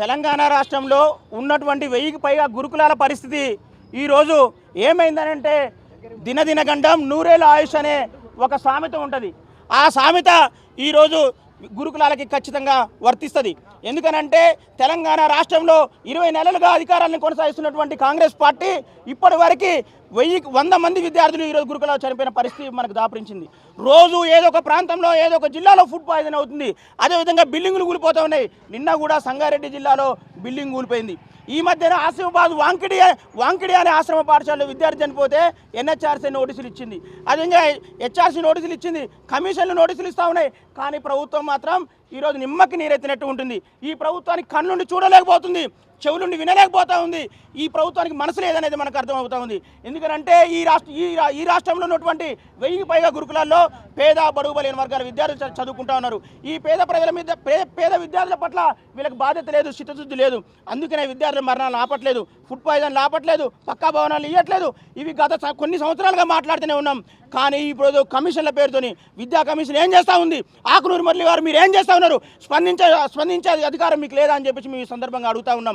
తెలంగాణ రాష్ట్రంలో ఉన్నటువంటి వెయ్యికి పైగా గురుకులాల పరిస్థితి ఈరోజు ఏమైందనంటే దినదినగండం నూరేళ్ళ ఆయుష్ అనే ఒక సామెత ఉంటుంది. ఆ సామెత ఈరోజు గురుకులాలకి ఖచ్చితంగా వర్తిస్తుంది. ఎందుకనంటే తెలంగాణ రాష్ట్రంలో ఇరవై నెలలుగా అధికారాలను కొనసాగిస్తున్నటువంటి కాంగ్రెస్ పార్టీ ఇప్పటి వరకు వెయ్యి వంద మంది విద్యార్థులు ఈరోజు గురుకులాలు చనిపోయిన పరిస్థితి మనకు దాపరించింది. రోజు ఏదో ఒక ప్రాంతంలో ఏదో ఒక జిల్లాలో ఫుడ్ పాయిజన్ అవుతుంది. అదేవిధంగా బిల్డింగులు కూలిపోతూ ఉన్నాయి. నిన్న కూడా సంగారెడ్డి జిల్లాలో బిల్డింగ్ కూలిపోయింది. ఈ మధ్యన ఆసిఫాబాద్ వాంకిడి వాంకిడి అనే ఆశ్రమ పాఠశాలలో విద్యార్థి చనిపోతే ఎన్హెచ్ఆర్సీ నోటీసులు ఇచ్చింది. అదేవిధంగా హెచ్ఆర్సీ నోటీసులు ఇచ్చింది. కమిషన్లు నోటీసులు ఇస్తూ ఉన్నాయి. కానీ ప్రభుత్వం మాత్రం ఈరోజు నిమ్మకి నీరెత్తినట్టు ఉంటుంది. ఈ ప్రభుత్వానికి కన్నుండి చూడలేకపోతుంది. చెవులుండి వినలేకపోతా ఉంది. ఈ ప్రభుత్వానికి మనసు లేదనేది మనకు అర్థమవుతా ఉంది. ఎందుకంటే ఈ రాష్ట్ర ఈ ఈ రాష్ట్రంలో ఉన్నటువంటి వెయ్యి పైగా గురుకులాల్లో పేద బడుగు బలైన వర్గాల విద్యార్థులు చ- చదువుకుంటా ఉన్నారు. ఈ పేద ప్రజల మీద పే- పేద విద్యార్థుల పట్ల వీళ్ళకి బాధ్యత లేదు చిత్తశుద్ధి లేదు. అందుకనే విద్యార్థుల మరణాలు ఆపట్లేదు. ఫుడ్ పాయిజన్ ఆపట్లేదు పక్కా భవనాలు ఇవ్వట్లేదు ఇవి గత కొన్ని సంవత్సరాలుగా మాట్లాడుతూనే ఉన్నాం. కానీ ఇప్పుడు కమిషన్ల పేరుతోని విద్యా కమిషన్ ఏం చేస్తూ ఉంది? ఆకునూరు మురళి గారు మీరు ఏం చేస్తూ ఉన్నారు? స్పందించే స్పందించే అధికారం మీకు లేదా అని చెప్పేసి మేము ఈ సందర్భంగా అడుగుతా ఉన్నాం.